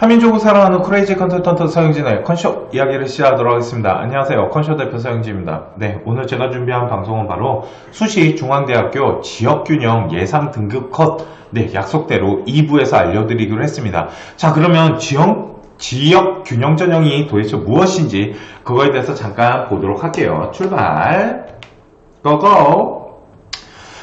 한민족을 사랑하는 크레이지 컨설턴트 서영진의 컨쇼 이야기를 시작하도록 하겠습니다. 안녕하세요. 컨쇼 대표 서영진입니다. 네, 오늘 제가 준비한 방송은 바로 수시 중앙대학교 지역균형 예상 등급 컷, 네, 약속대로 2부에서 알려드리기로 했습니다. 자, 그러면 지역, 지역 균형 전형이 도대체 무엇인지 그거에 대해서 잠깐 보도록 할게요. 출발! 고고!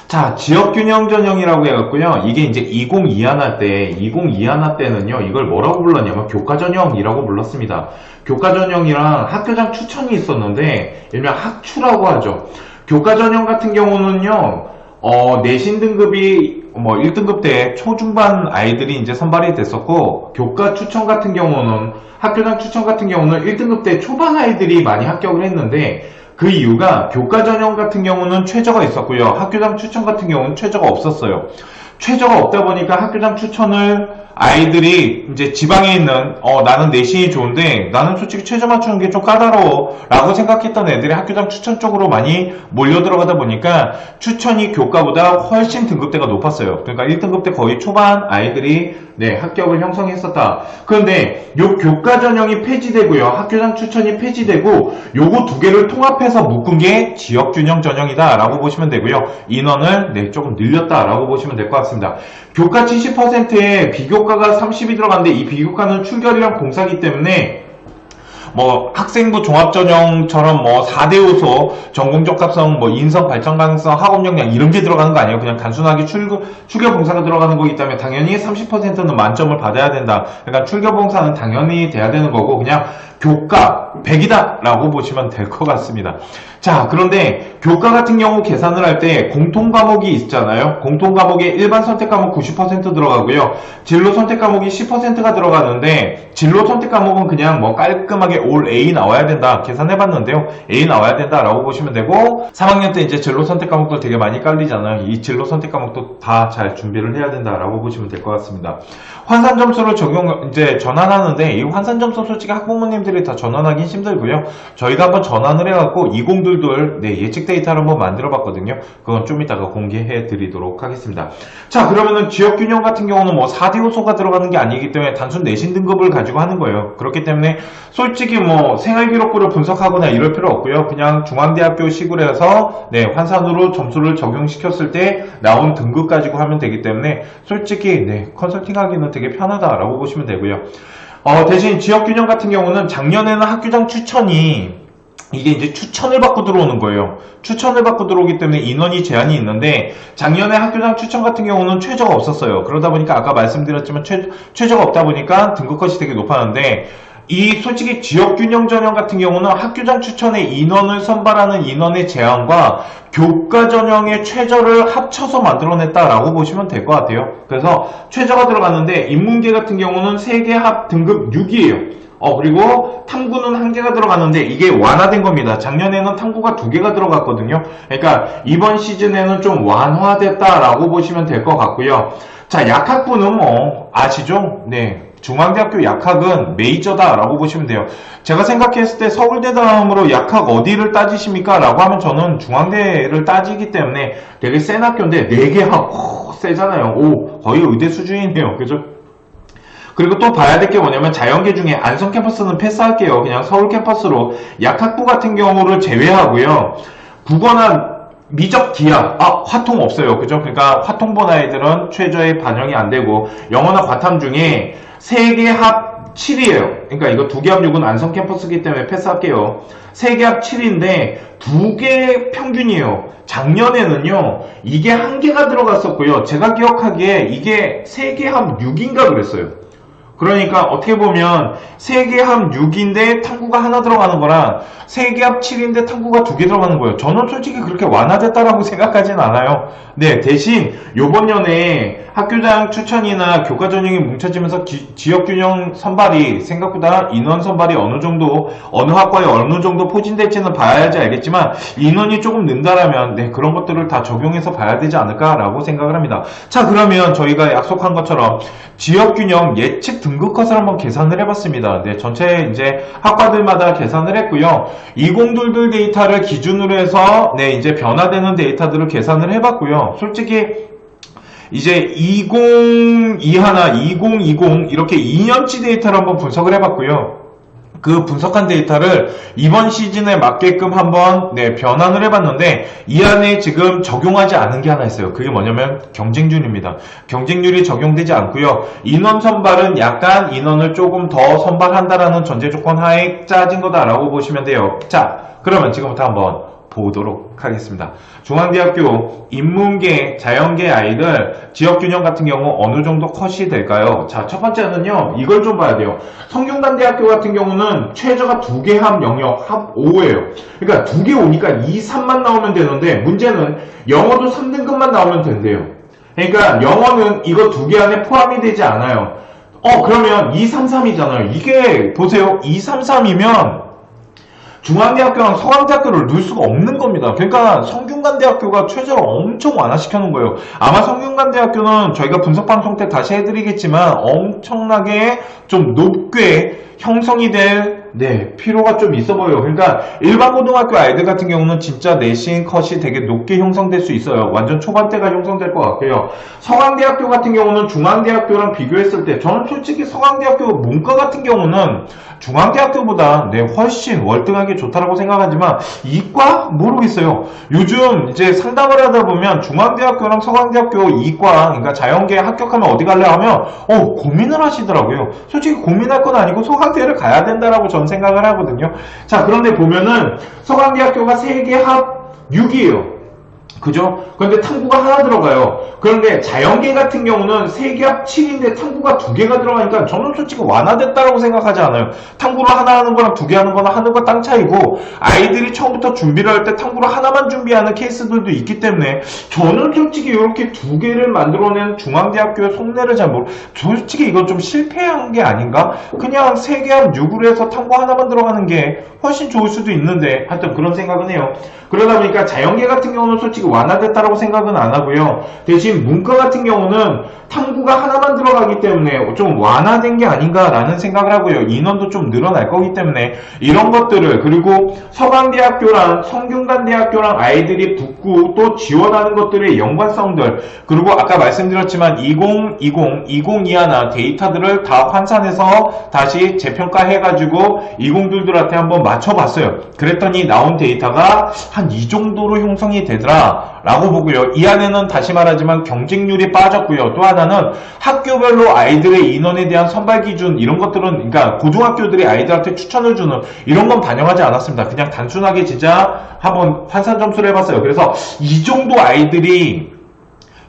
자, 지역균형 전형이라고 해갖고요. 이게 이제 2021 때, 2021 때는요, 이걸 뭐라고 불렀냐면 교과 전형이라고 불렀습니다. 교과 전형이랑 학교장 추천이 있었는데, 일명 학추라고 하죠. 교과 전형 같은 경우는요, 어, 내신 등급이 뭐 1등급 때 초중반 아이들이 이제 선발이 됐었고, 교과 추천 같은 경우는, 학교장 추천 같은 경우는 1등급 때 초반 아이들이 많이 합격을 했는데, 그 이유가 교과 전형 같은 경우는 최저가 있었고요. 학교장 추천 같은 경우는 최저가 없었어요. 최저가 없다 보니까 학교장 추천을 아이들이 이제 지방에 있는 어 나는 내신이 좋은데 나는 솔직히 최저 맞추는 게 좀 까다로워 라고 생각했던 애들이 학교장 추천 쪽으로 많이 몰려 들어가다 보니까 추천이 교과보다 훨씬 등급대가 높았어요. 그러니까 1등급 때 거의 초반 아이들이 네, 합격을 형성했었다. 그런데 요 교과 전형이 폐지되고요. 학교장 추천이 폐지되고 요거 두 개를 통합해서 묶은 게 지역 균형 전형이다 라고 보시면 되고요. 인원을 네, 조금 늘렸다 라고 보시면 될 것 같습니다. 교과 70%에 비교과가 30이 들어갔는데 이 비교과는 출결이랑 공사기 때문에 뭐 학생부 종합전형처럼 뭐 4대 요소 전공 적 합성 뭐 인성 발전 가능성 학업 역량 이런 게 들어가는 거 아니에요? 그냥 단순하게 출교 출결 봉사가 들어가는 거기 때문에 당연히 30%는 만점을 받아야 된다. 그러니까 출결 봉사는 당연히 돼야 되는 거고 그냥 교과 100이다 라고 보시면 될 것 같습니다 자 그런데 교과 같은 경우 계산을 할 때 공통 과목이 있잖아요. 공통 과목에 일반 선택 과목 90% 들어가고요. 진로 선택 과목이 10%가 들어가는데 진로 선택 과목은 그냥 뭐 깔끔하게 올 A 나와야 된다 계산해 봤는데요. A 나와야 된다라고 보시면 되고 3학년 때 이제 진로 선택 과목도 되게 많이 깔리잖아요. 이 진로 선택 과목도 다 잘 준비를 해야 된다라고 보시면 될 것 같습니다. 환산 점수를 적용 이제 전환하는데 이 환산 점수 솔직히 학부모님들이 다 전환하기 힘들고요. 저희가 한번 전환을 해 갖고 2022 네, 예측 데이터를 한번 만들어 봤거든요. 그건 좀 이따가 공개해 드리도록 하겠습니다. 자 그러면은 지역 균형 같은 경우는 뭐 4대 요소가 들어가는 게 아니기 때문에 단순 내신 등급을 가지고 하는 거예요. 그렇기 때문에 솔직히 뭐 생활 기록부를 분석하거나 이럴 필요 없고요. 그냥 중앙대학교 해서 네, 환산으로 점수를 적용시켰을 때 나온 등급 가지고 하면 되기 때문에 솔직히 네, 컨설팅 하기는 되게 편하다라고 보시면 되고요. 어, 대신 지역 균형 같은 경우는 작년에는 학교장 추천이 이게 이제 추천을 받고 들어오는 거예요. 추천을 받고 들어오기 때문에 인원이 제한이 있는데 작년에 학교장 추천 같은 경우는 최저가 없었어요. 그러다 보니까 아까 말씀드렸지만 최, 최저가 없다 보니까 등급컷이 되게 높았는데 이 솔직히 지역균형 전형 같은 경우는 학교장 추천의 인원을 선발하는 인원의 제한과 교과 전형의 최저를 합쳐서 만들어냈다라고 보시면 될 것 같아요. 그래서 최저가 들어갔는데 인문계 같은 경우는 세계 합 등급 6이에요. 어, 그리고 탐구는 한 개가 들어갔는데 이게 완화된 겁니다. 작년에는 탐구가 두 개가 들어갔거든요. 그러니까 이번 시즌에는 좀 완화됐다라고 보시면 될 것 같고요. 자, 약학부는 뭐 아시죠? 네. 중앙대학교 약학은 메이저다라고 보시면 돼요. 제가 생각했을 때 서울대 다음으로 약학 어디를 따지십니까? 라고 하면 저는 중앙대를 따지기 때문에 되게 센 학교인데 4개 학, 오, 세잖아요. 오, 거의 의대 수준이네요. 그죠? 그리고 또 봐야 될 게 뭐냐면 자연계 중에 안성 캠퍼스는 패스할게요. 그냥 서울 캠퍼스로 약학부 같은 경우를 제외하고요. 국어나 미적 기하, 아, 화통 없어요. 그죠? 그러니까 화통 본 아이들은 최저에 반영이 안 되고, 영어나 과탐 중에 세 개 합 7이에요. 그러니까 이거 두 개 합 6은 안성 캠퍼스기 때문에 패스할게요. 세 개 합 7인데, 두 개 평균이에요. 작년에는요, 이게 한 개가 들어갔었고요. 제가 기억하기에 이게 세 개 합 6인가 그랬어요. 그러니까 어떻게 보면 세개 합 6인데 탐구가 하나 들어가는 거랑 세개 합 7인데 탐구가 두 개 들어가는 거예요. 저는 솔직히 그렇게 완화됐다라고 생각하진 않아요. 네, 대신 요번 년에 학교장 추천이나 교과 전형이 뭉쳐지면서 기, 지역균형 선발이 생각보다 인원 선발이 어느 정도 어느 학과에 어느 정도 포진될지는 봐야지 알겠지만 인원이 조금 는다라면 네, 그런 것들을 다 적용해서 봐야 되지 않을까라고 생각을 합니다. 자, 그러면 저희가 약속한 것처럼 지역균형 예측 등급 컷을 한번 계산을 해봤습니다. 네, 전체 이제 학과들마다 계산을 했고요. 2022 데이터를 기준으로 해서 네, 이제 변화되는 데이터들을 계산을 해봤고요. 솔직히 이제 2021, 2020 이렇게 2년치 데이터를 한번 분석을 해봤고요. 그 분석한 데이터를 이번 시즌에 맞게끔 한번 네, 변환을 해봤는데 이 안에 지금 적용하지 않은 게 하나 있어요. 그게 뭐냐면 경쟁률입니다. 경쟁률이 적용되지 않고요. 인원 선발은 약간 인원을 조금 더 선발한다라는 전제 조건 하에 짜진 거다라고 보시면 돼요. 자, 그러면 지금부터 한번 보도록 하겠습니다. 중앙대학교 인문계, 자연계 아이들 지역균형 같은 경우 어느 정도 컷이 될까요? 자, 첫 번째는요, 이걸 좀 봐야 돼요. 성균관대학교 같은 경우는 최저가 두 개 합 영역, 합 5예요. 그러니까 두 개 오니까 2, 3만 나오면 되는데, 문제는 영어도 3등급만 나오면 된대요. 그러니까 영어는 이거 두 개 안에 포함이 되지 않아요. 어, 그러면 2, 3, 3이잖아요. 이게, 보세요. 2, 3, 3이면, 중앙대학교랑 서강대학교를 넣을 수가 없는 겁니다. 그러니까 성균관대학교가 최저를 엄청 완화시켜 놓은 거예요. 아마 성균관대학교는 저희가 분석 방송 때 다시 해드리겠지만 엄청나게 좀 높게 형성이 될 네, 필요가 좀 있어 보여요. 그러니까 일반 고등학교 아이들 같은 경우는 진짜 내신 컷이 되게 높게 형성될 수 있어요. 완전 초반대가 형성될 것 같고요. 서강대학교 같은 경우는 중앙대학교랑 비교했을 때 저는 솔직히 서강대학교 문과 같은 경우는 중앙대학교보다 네, 훨씬 월등하게 좋다라고 생각하지만 이과 모르겠어요. 요즘 이제 상담을 하다 보면 중앙대학교랑 서강대학교 이과 그러니까 자연계 합격하면 어디 갈래 하면 어 고민을 하시더라고요. 솔직히 고민할 건 아니고 서강대를 가야 된다라고 저는 생각을 하거든요. 자 그런데 보면은 서강대학교가 세계 합 6이에요. 그죠? 그런데 탐구가 하나 들어가요. 그런데 자연계 같은 경우는 세계합 7인데 탐구가 두 개가 들어가니까 저는 솔직히 완화됐다고 생각하지 않아요. 탐구를 하나 하는 거랑 두개 하는 거는 하늘과 땅 차이고 아이들이 처음부터 준비를 할 때 탐구를 하나만 준비하는 케이스들도 있기 때문에 저는 솔직히 이렇게 두 개를 만들어낸 중앙대학교의 속내를 잘 모르 솔직히 이건 좀 실패한 게 아닌가? 그냥 세계합 6으로 해서 탐구 하나만 들어가는 게 훨씬 좋을 수도 있는데 하여튼 그런 생각은 해요. 그러다 보니까 자연계 같은 경우는 솔직히 완화됐다라고 생각은 안 하고요. 대신 문과 같은 경우는 탐구가 하나만 들어가기 때문에 좀 완화된 게 아닌가라는 생각을 하고요. 인원도 좀 늘어날 거기 때문에 이런 것들을 그리고 서강대학교랑 성균관대학교랑 아이들이 붙고 또 지원하는 것들의 연관성들 그리고 아까 말씀드렸지만 2020, 2021나 데이터들을 다 환산해서 다시 재평가해가지고 20들한테 한번 맞춰봤어요. 그랬더니 나온 데이터가 한 이 정도로 형성이 되더라 라고 보고요. 이 안에는 다시 말하지만 경쟁률이 빠졌고요. 또 하나는 학교별로 아이들의 인원에 대한 선발 기준 이런 것들은 그러니까 고등학교들이 아이들한테 추천을 주는 이런 건 반영하지 않았습니다. 그냥 단순하게 진짜 한번 환산 점수를 해봤어요. 그래서 이 정도 아이들이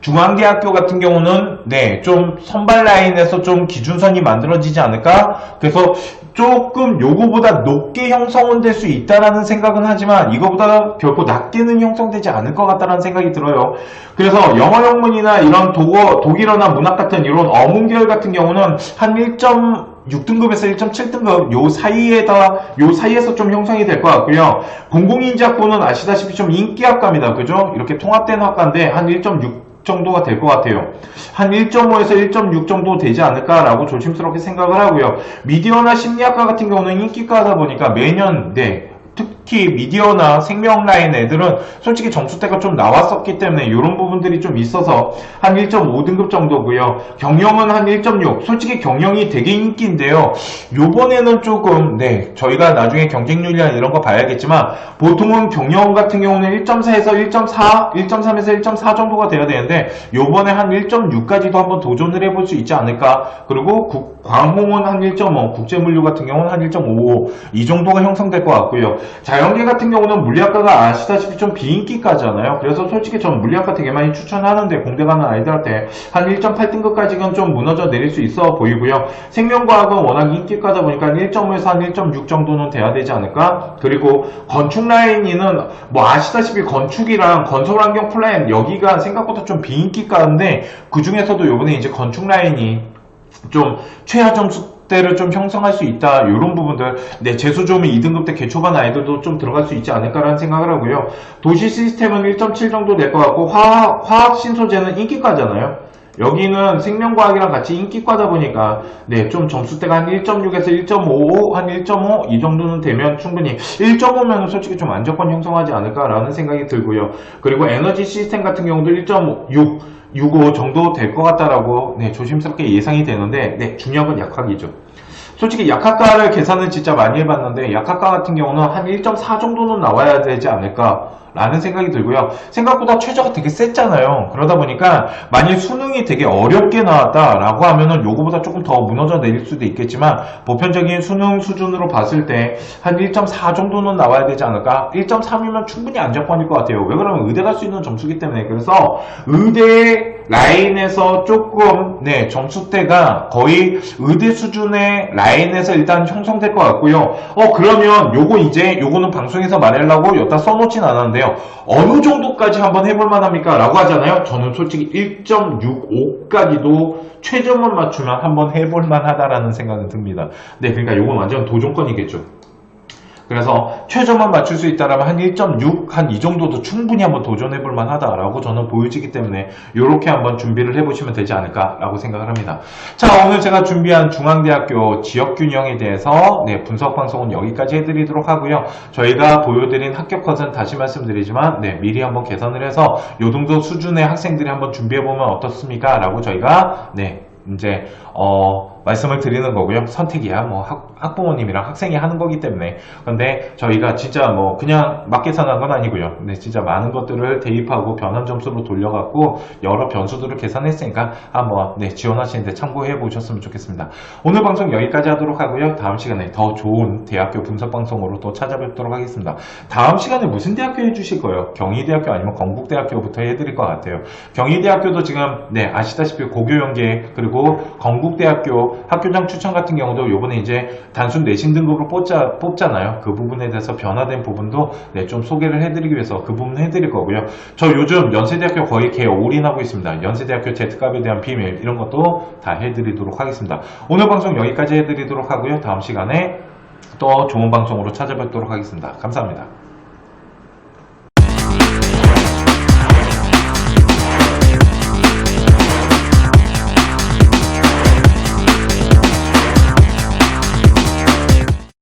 중앙대학교 같은 경우는 네, 좀 선발 라인에서 좀 기준선이 만들어지지 않을까? 그래서 조금 요거보다 높게 형성은 될수 있다라는 생각은 하지만 이거보다 결코 낮게는 형성되지 않을 것 같다는 생각이 들어요. 그래서 영어 영문이나 이런 독어, 독일어나 문학 같은 이런 어문 계열 같은 경우는 한 1. 6등급에서 1.7등급 요 사이에다 요 사이에서 좀 형성이 될 것 같고요. 공공인지학부는 아시다시피 좀 인기학과입니다. 그죠? 이렇게 통합된 학과인데 한 1.6 정도가 될 것 같아요. 한 1.5에서 1.6 정도 되지 않을까라고 조심스럽게 생각을 하고요. 미디어나 심리학과 같은 경우는 인기과다 보니까 매년 네 특 히 미디어나 생명 라인 애들은 솔직히 점수대가 좀 나왔었기 때문에 이런 부분들이 좀 있어서 한 1.5등급 정도고요. 경영은 한 1.6. 솔직히 경영이 되게 인기인데요. 요번에는 조금 네 저희가 나중에 경쟁률이나 이런 거 봐야겠지만 보통은 경영 같은 경우는 1.4에서 1.4, 1.3에서 1.4 정도가 돼야 되는데 요번에 한 1.6까지도 한번 도전을 해볼 수 있지 않을까. 그리고 국, 광홍은 한 1.5, 국제물류 같은 경우는 한 1.55 이 정도가 형성될 것 같고요. 자 연계 같은 경우는 물리학과가 아시다시피 좀 비인기과잖아요. 그래서 솔직히 전 물리학과 되게 많이 추천하는데 공대 가는 아이들한테 한 1.8등급까지는 좀 무너져 내릴 수 있어 보이고요. 생명과학은 워낙 인기과다 보니까 1.5에서 한 1.6 정도는 돼야 되지 않을까? 그리고 건축 라인이는 뭐 아시다시피 건축이랑 건설 환경 플랜 여기가 생각보다 좀 비인기과인데 그 중에서도 요번에 이제 건축 라인이 좀 최하 점수 대를 좀 형성할 수 있다 이런 부분들. 네 재수 좋으면 2등급 때 개초반 아이들도 좀 들어갈 수 있지 않을까라는 생각을 하고요. 도시 시스템은 1.7 정도 될 것 같고 화학, 화학 신소재는 인기과잖아요. 여기는 생명과학이랑 같이 인기과다 보니까 네 좀 점수대가 한 1.6에서 1.5, 한 1.5 이 정도는 되면 충분히 1.5면 솔직히 좀 안정권 형성하지 않을까라는 생각이 들고요. 그리고 에너지 시스템 같은 경우도 1.6 65 정도 될 것 같다라고 네, 조심스럽게 예상이 되는데 네, 건 약학이죠. 솔직히 약학과를 계산을 진짜 많이 해봤는데 약학과 같은 경우는 한 1.4 정도는 나와야 되지 않을까라는 생각이 들고요. 생각보다 최저가 되게 셌잖아요. 그러다 보니까 만일 수능이 되게 어렵게 나왔다라고 하면은 요거보다 조금 더 무너져 내릴 수도 있겠지만 보편적인 수능 수준으로 봤을 때 한 1.4 정도는 나와야 되지 않을까? 1.3이면 충분히 안정권일 것 같아요. 왜 그러면 의대 갈 수 있는 점수기 때문에 그래서 의대 라인에서 조금 네 점수대가 거의 의대 수준의 라인에서 일단 형성될 것 같고요. 어 그러면 요거 이제 요거는 방송에서 말하려고 여기다 써놓진 않았는데요. 어느 정도까지 한번 해볼 만합니까? 라고 하잖아요. 저는 솔직히 1.65까지도 최저만 맞추면 한번 해볼 만하다라는 생각은 듭니다. 네 그러니까 요건 완전 도전권이겠죠. 그래서 최저만 맞출 수 있다라면 한 1.6, 한 이 정도도 충분히 한번 도전해 볼 만하다라고 저는 보여지기 때문에 이렇게 한번 준비를 해보시면 되지 않을까라고 생각을 합니다. 자, 오늘 제가 준비한 중앙대학교 지역균형에 대해서 네, 분석 방송은 여기까지 해드리도록 하고요. 저희가 보여드린 합격 컷은 다시 말씀드리지만 네, 미리 한번 계산을 해서 요 정도 수준의 학생들이 한번 준비해 보면 어떻습니까? 라고 저희가 네, 이제 어, 말씀을 드리는 거고요. 선택이야 뭐 학, 학부모님이랑 학생이 하는 거기 때문에 근데 저희가 진짜 뭐 그냥 막 계산한 건 아니고요. 네, 진짜 많은 것들을 대입하고 변환 점수로 돌려갖고 여러 변수들을 계산했으니까 한번 네, 지원하시는데 참고해 보셨으면 좋겠습니다. 오늘 방송 여기까지 하도록 하고요. 다음 시간에 더 좋은 대학교 분석 방송으로 또 찾아뵙도록 하겠습니다. 다음 시간에 무슨 대학교 해주실 거예요? 경희대학교 아니면 건국대학교부터 해드릴 것 같아요. 경희대학교도 지금 네 아시다시피 고교 연계 그리고 건국대학교 학교장 추천 같은 경우도 요번에 이제 단순 내신 등급으로 뽑자, 뽑잖아요. 그 부분에 대해서 변화된 부분도 네, 좀 소개를 해드리기 위해서 그 부분 해드릴 거고요. 저 요즘 연세대학교 거의 개 올인하고 있습니다. 연세대학교 Z값에 대한 비밀 이런 것도 다 해드리도록 하겠습니다. 오늘 방송 여기까지 해드리도록 하고요. 다음 시간에 또 좋은 방송으로 찾아뵙도록 하겠습니다. 감사합니다.